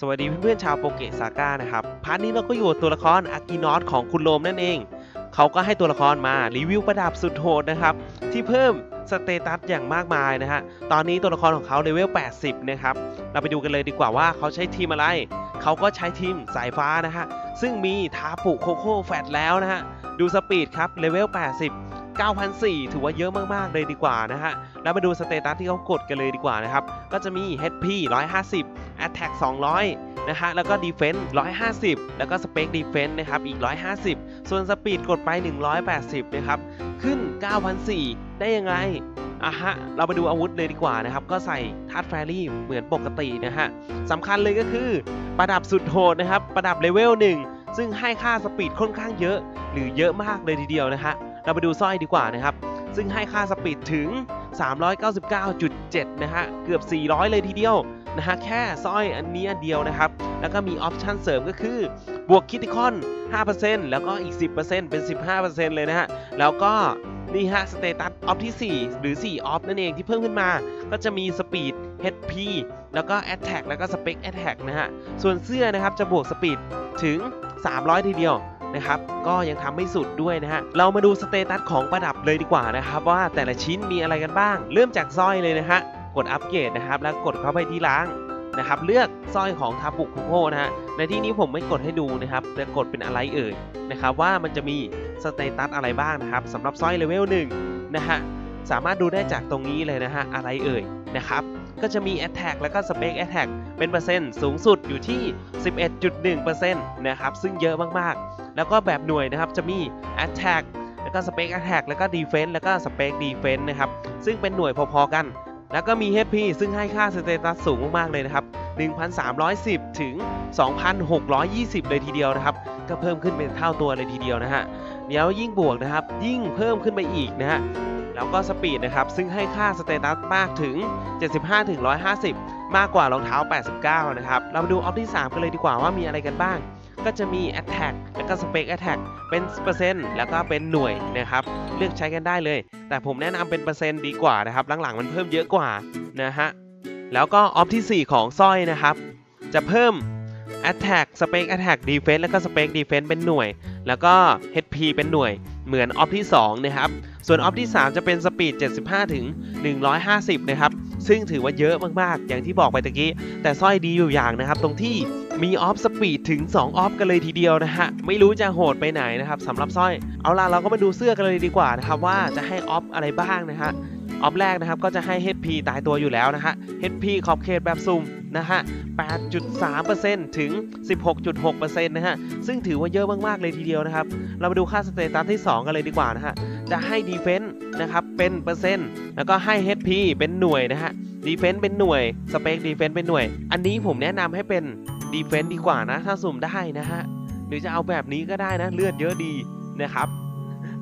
สวัสดีเพื่อนๆชาวโปเกะซาก้านะครับพาร์ทนี้เราก็อยู่ตัวละครอากินอสของคุณโรมนั่นเอง เขาก็ให้ตัวละครมารีวิวประดับสุดโหดนะครับ ที่เพิ่มสเตตัสอย่างมากมายนะฮะ ตอนนี้ตัวละครของเขาเลเวล 80 นะครับ เราไปดูกันเลยดีกว่าว่าเขาใช้ทีมอะไร เขาก็ใช้ทีมสายฟ้านะฮะ ซึ่งมีทาปุโคโค่แฟตแล้วนะฮะ ดูสปีดครับเลเวล 80 9,004ถือว่าเยอะมากๆเลยดีกว่านะฮะ แล้วมาดูสเตตัสที่เขากดกันเลยดีกว่านะครับ ก็จะมี HP 150 Attack 200 นะฮะ แล้วก็ Defense 150 แล้วก็ Spec Defense นะครับ อีก 150 ส่วนสปีดกดไป 180 นะครับ ขึ้น 9,004ได้ยังไงอะฮะ เรามาดูอาวุธเลยดีกว่านะครับ ก็ใส่ทัดแฟรี่เหมือนปกตินะฮะสำคัญเลยก็คือประดับสุดโหดนะครับ ประดับเลเวล 1 ซึ่งให้ค่าสปีดค่อนข้างเยอะ หรือเยอะมากเลยทีเดียวนะฮะ เรามาดูสร้อยดีกว่านะครับ ซึ่งให้ค่าสปีดถึง 399.7 นะฮะ เกือบ 400 เลยทีเดียว นะฮะแค่สร้อยอันนี้อันเดียวนะครับ แล้วก็มีออปชันเสริมก็คือบวกคิติคอน 5%แล้วก็อีก 10%เป็น 15%เลยนะฮะ แล้วก็นี่ฮะสเตตัสออฟที่ 4 หรือ 4 ออฟนั่นเองที่เพิ่มขึ้นมา ก็จะมีสปีด HP แล้วก็ Attack แล้วก็ Spec Attack นะฮะ ส่วนเสื้อนะครับจะบวกสปีดถึง 300 ทีเดียวนะครับ ก็ยังทำไม่สุดด้วยนะฮะ เรามาดูสเตตัสของประดับเลยดีกว่านะครับ ว่าแต่ละชิ้นมีอะไรกันบ้าง เริ่มจากสร้อยเลยนะฮะ กดอัปเกรดนะครับ แล้วกดเข้าไปที่ล้างนะครับ เลือกสร้อยของทาปุคุโคนะฮะ ในที่นี้ผมไม่กดให้ดูนะครับแต่กดเป็นอะไรเอ่ยนะครับ ว่ามันจะมีสเตตัสอะไรบ้างนะครับสำหรับสร้อยเลเวล1นะฮะ สามารถดูได้จากตรงนี้เลยนะฮะ อะไรเอ่ยนะครับ ก็จะมี Attack แล้วก็ Spec Attack เป็นเปอร์เซ็นต์สูงสุดอยู่ที่ 11.1%นะครับ ซึ่งเยอะมากๆ แล้วก็แบบหน่วยนะครับ จะมี Attack แล้วก็ Spec Attack แล้วก็ Defense แล้วก็ Spec Defense นะครับ ซึ่งเป็นหน่วยพอๆกัน แล้วก็มี HP ซึ่งให้ค่าสเตตัสสูงมากๆเลยนะครับ 1,310 ถึง 2,620 เลยทีเดียวนะครับ ก็เพิ่มขึ้นเป็นเท่าตัวเลยทีเดียวนะฮะเดี๋ยวยิ่งบวกนะครับ ยิ่งเพิ่มขึ้นไปอีกนะฮะแล้วก็สปีดนะครับ ซึ่งให้ค่าสเตตัสมากถึง 75ถึง150 มากกว่ารองเท้า 89 นะครับ เรามาดูออฟที่ 3 กันเลยดีกว่าว่ามีอะไรกันบ้าง ก็จะมี Attack แล้วก็ Spec Attack เป็นเปอร์เซ็นต์แล้วก็เป็นหน่วยนะครับ เลือกใช้กันได้เลย แต่ผมแนะนำเป็นเปอร์เซ็นต์ดีกว่านะครับหลังๆมันเพิ่มเยอะกว่านะฮะแล้วก็ออฟที่ 4 ของสร้อยนะครับ จะเพิ่ม Attack Spec Attack Defense แล้วก็ Spec Defense เป็นหน่วย แล้วก็ HP เป็นหน่วย เหมือนออฟที่2นะครับ ส่วนออฟที่ 3 จะเป็นสปีด 75 ถึง 150 นะครับ ซึ่งถือว่าเยอะมากๆ อย่างที่บอกไปตะกี้ แต่สร้อยดีอยู่อย่างนะครับ ตรงที่มีออฟสปีดถึง 2 ออฟกันเลยทีเดียวนะฮะ ไม่รู้จะโหดไปไหนนะครับสำหรับสร้อย เอาล่ะเราก็มาดูเสื้อกันเลยดีกว่านะครับว่าจะให้ออฟอะไรบ้างนะฮะออฟแรกนะครับก็จะให้ HP ตายตัวอยู่แล้วนะฮะ HP ขอบเขตแบบซุ่มนะฮะ 8.3%ถึง 16.6%นะฮะ ซึ่งถือว่าเยอะมากๆเลยทีเดียวนะครับ เรามาดูค่าสเตตัสที่ 2 กันเลยดีกว่านะฮะ จะให้ Defense นะครับเป็นเปอร์เซ็นต์แล้วก็ให้ HP เป็นหน่วยนะฮะ Defense เป็นหน่วย Spec Defense เป็นหน่วย อันนี้ผมแนะนำให้เป็น Defense ดีกว่านะ ถ้าสุ่มได้นะฮะหรือจะเอาแบบนี้ก็ได้นะเลือดเยอะดีนะครับ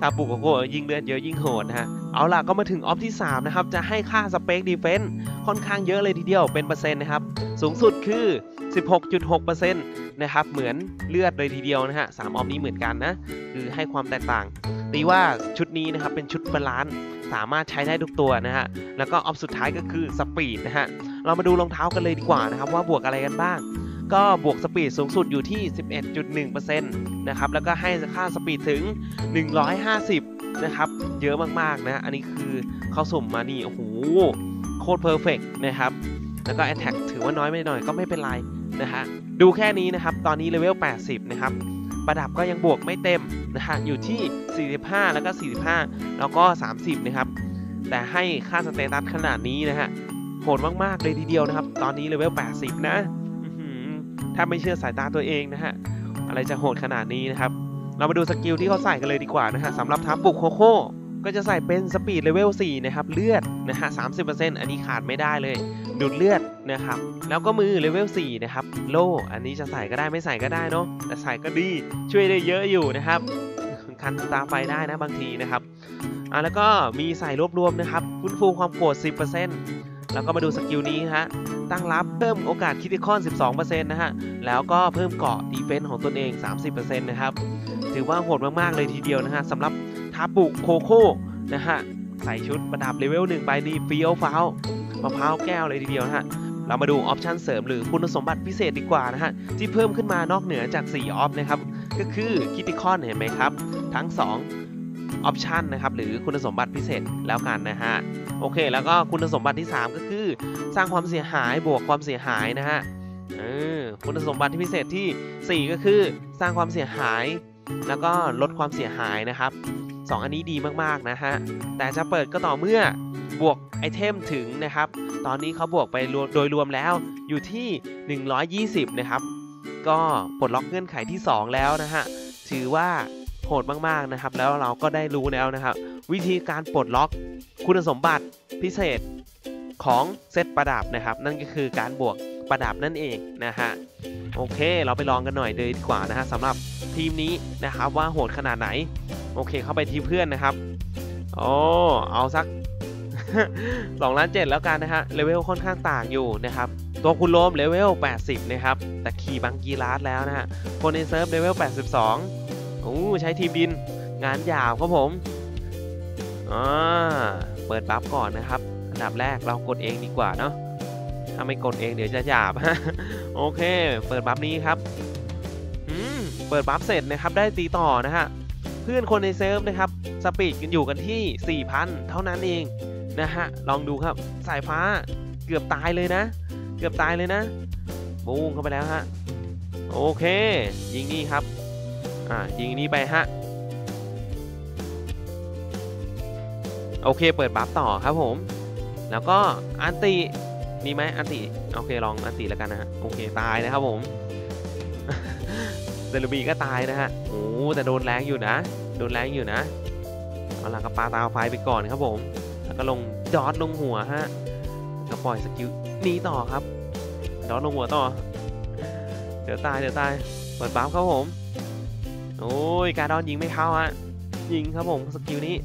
ตาปุกโกโก้ยิ่งเลือดเยอะยิ่งโหดนะฮะเอาล่ะก็มาถึงออฟที่ 3 นะครับ จะให้ค่าสเปคดีเฟนส์ค่อนข้างเยอะเลยทีเดียวเป็นเปอร์เซ็นต์นะครับ สูงสุดคือ 16.6%น นะครับเหมือนเลือดเลยทีเดียวนะฮะสามออฟนี้เหมือนกันนะคือให้ความแตกต่าง ตีว่าชุดนี้นะครับเป็นชุดบาลานซ์สามารถใช้ได้ทุกตัวนะฮะแล้วก็ออฟสุดท้ายก็คือสปีดนะฮะเรามาดูรองเท้ากันเลยดีกว่านะครับว่าบวกอะไรกันบ้างก็บวกสปีดสูงสุดอยู่ที่ 11.1%นะครับ แล้วก็ให้ค่าสปีดถึง 150 นะครับ เยอะมาก ๆ นะ อันนี้คือเขาสุ่มมานี่ โอ้โห โคตรเพอร์เฟกนะครับ แล้วก็ Attack ถือว่าน้อยไม่หน่อยก็ไม่เป็นไรนะฮะ ดูแค่นี้นะครับ ตอนนี้เลเวล 80 นะครับ ประดับก็ยังบวกไม่เต็มนะฮะ อยู่ที่ 45 แล้วก็ 45 แล้วก็ 30 นะครับ แต่ให้ค่าสเตตัสขนาดนี้นะฮะ โหดมาก ๆ เลยทีเดียวนะครับ ตอนนี้เลเวล 80 นะถ้าไม่เชื่อสายตาตัวเองนะฮะ อะไรจะโหดขนาดนี้นะครับ เรามาดูสกิลที่เขาใส่กันเลยดีกว่านะฮะสำหรับทับบุกโคโค่ ก็จะใส่เป็นสปีดเลเวล4นะครับเลือดนะฮะ30%อันนี้ขาดไม่ได้เลย ดูดเลือดนะครับ แล้วก็มือเลเวล4นะครับโล่อันนี้จะใส่ก็ได้ไม่ใส่ก็ได้เนาะแต่ใส่ก็ดีช่วยได้เยอะอยู่นะครับคันตาไฟได้นะบางทีนะครับอ่าแล้วก็มีใส่รวบรวมนะครับฟื้นฟูความโกรธ10%แล้วก็มาดูสกิลนี้ฮะตั้งรับเพิ่มโอกาสคิติคอน 12%นะฮะแล้วก็เพิ่มเกาะดีเฟนส์ของตนเอง 30%นะครับถือว่าโหดมากๆเลยทีเดียวนะฮะสำหรับ ทาปุโคโค่นะฮะใส่ชุดประดับเลเวล1ไปนี่ฟีโอฟ้าวมะพร้าวแก้วเลยทีเดียวนะฮะเรามาดูออปชันเสริมหรือคุณสมบัติพิเศษดีกว่านะฮะ ที่เพิ่มขึ้นมานอกเหนือจาก 4 ออฟนะครับ ก็คือคิติคอนเห็นไหมครับ ทั้ง 2 ออปชันนะครับ หรือคุณสมบัติพิเศษแล้วกันนะฮะ โอเค แล้วก็คุณสมบัติที่ 3 ก็คือ สร้างความเสียหายบวกความเสียหายนะฮะออคุณสมบัติที่พิเศษที่ 4 ก็คือ สร้างความเสียหาย แล้วก็ลดความเสียหายนะครับ 2 อันนี้ดีมากๆนะฮะ แต่จะเปิดก็ต่อเมื่อบวกไอเทมถึงนะครับ ตอนนี้เขาบวกไปโดยรวมแล้วอยู่ที่ 120 นะครับ ก็ปลดล็อกเงื่อนไขที่ 2 แล้วนะฮะ ถือว่าโหดมากๆนะครับ แล้วเราก็ได้รู้แล้วนะครับ วิธีการปลดล็อกคุณสมบัติพิเศษของเซตประดับนะครับ นั่นก็คือการบวกประดับนั่นเองนะฮะโอเค เราไปลองกันหน่อยเลยดีกว่านะฮะสำหรับทีมนี้นะครับว่าโหดขนาดไหน โอเคเข้าไปที่เพื่อนนะครับโอ้เอาสัก2ล้าน7แล้วกันนะฮะเลเวลค่อนข้างต่างอยู่นะครับตัวคุณโลมเลเวล 80 นะครับ แต่ขี่บังกีราสแล้วนะฮะคนในเซิร์ฟเลเวล 82โอ้ใช้ทีมดินงานยาวครับผมอ่าเปิดบัฟก่อนนะครับ อันดับแรกเรากดเองดีกว่าเนาะถ้าไม่กดเองเดี๋ยวจะหยาบโอเค เปิดบัฟนี้ครับอืมเปิดบัฟเสร็จนะครับได้ตีต่อนะฮะ เพื่อนคนในเซิร์ฟนะครับสปีดกันอยู่กันที่ 4,000 เท่านั้นเองนะฮะลองดูครับสายฟ้าเกือบตายเลยนะ เกือบตายเลยนะบูงเข้าไปแล้วฮะโอเค ยิงนี่ครับอ่ายิงนี่ไปฮะโอเคเปิดบัฟต่อครับผม แล้วก็อันติมีไหมอันติโอเคลองอันติแล้วกันนะฮะโอเคตายนะครับผม เซลูบีก็ตายนะฮะโอ้แต่โดนแรงอยู่นะ โดนแรงอยู่นะ เอาล่ะก็ปาตาไฟไปก่อนครับผม แล้วก็ลงดอทลงหัวฮะก็ปล่อยสกิลนี้ต่อครับดอทลงหัวต่อ เดี๋ยวตายเดี๋ยวตายเปิดบัฟครับผม โอ้ยการดอนยิงไม่เข้าฮะ ยิงครับผมสกิลนี้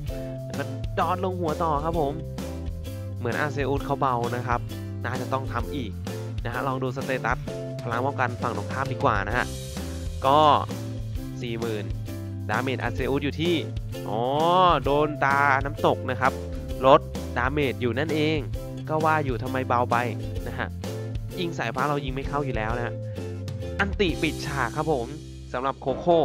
แล้วก็ดอทลงหัวต่อครับผม เหมือนอาเซอุสเขาเบานะครับ น่าจะต้องทำอีกนะฮะ ลองดูสเตตัสพลังป้องกันฝั่งตรงข้ามดีกว่านะฮะ ก็ 40,000 ดาเมจอาเซอุสอยู่ที่ อ๋อ โดนตาน้ำตกนะครับ ลดดาเมจอยู่นั่นเอง ก็ว่าอยู่ทำไมเบาไปนะฮะ ยิงสายฟ้าเรายิงไม่เข้าอยู่แล้วนะ อันติปิดฉากครับผมสำหรับโคโค่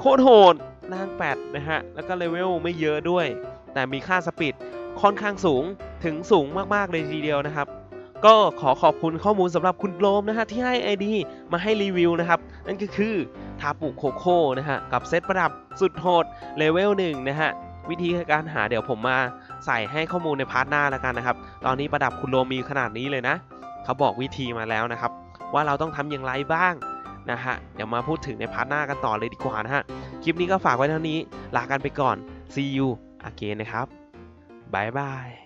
โคตรโหดล่าง 8 นะฮะ แล้วก็เลเวลไม่เยอะด้วย แต่มีค่าสปีดค่อนข้างสูงถึงสูงมาก ๆ เลยทีเดียวนะครับ ก็ขอขอบคุณข้อมูลสำหรับคุณโลมนะฮะที่ให้ ID มาให้รีวิวนะครับ นั่นก็คือทาปุโคโค่นะฮะกับเซตประดับสุดโหดเลเวล1นะฮะวิธีการหาเดี๋ยวผมมาใส่ให้ข้อมูลในพาร์ทหน้าแล้วกันนะครับ ตอนนี้ประดับคุณโลมมีขนาดนี้เลยนะ เขาบอกวิธีมาแล้วนะครับ ว่าเราต้องทำอย่างไรบ้างนะฮะเดี๋ยวมาพูดถึงในพาร์ทหน้ากันต่อเลยดีกว่านะฮะ คลิปนี้ก็ฝากไว้เท่านี้ลากันไปก่อน see you again นะครับบายบาย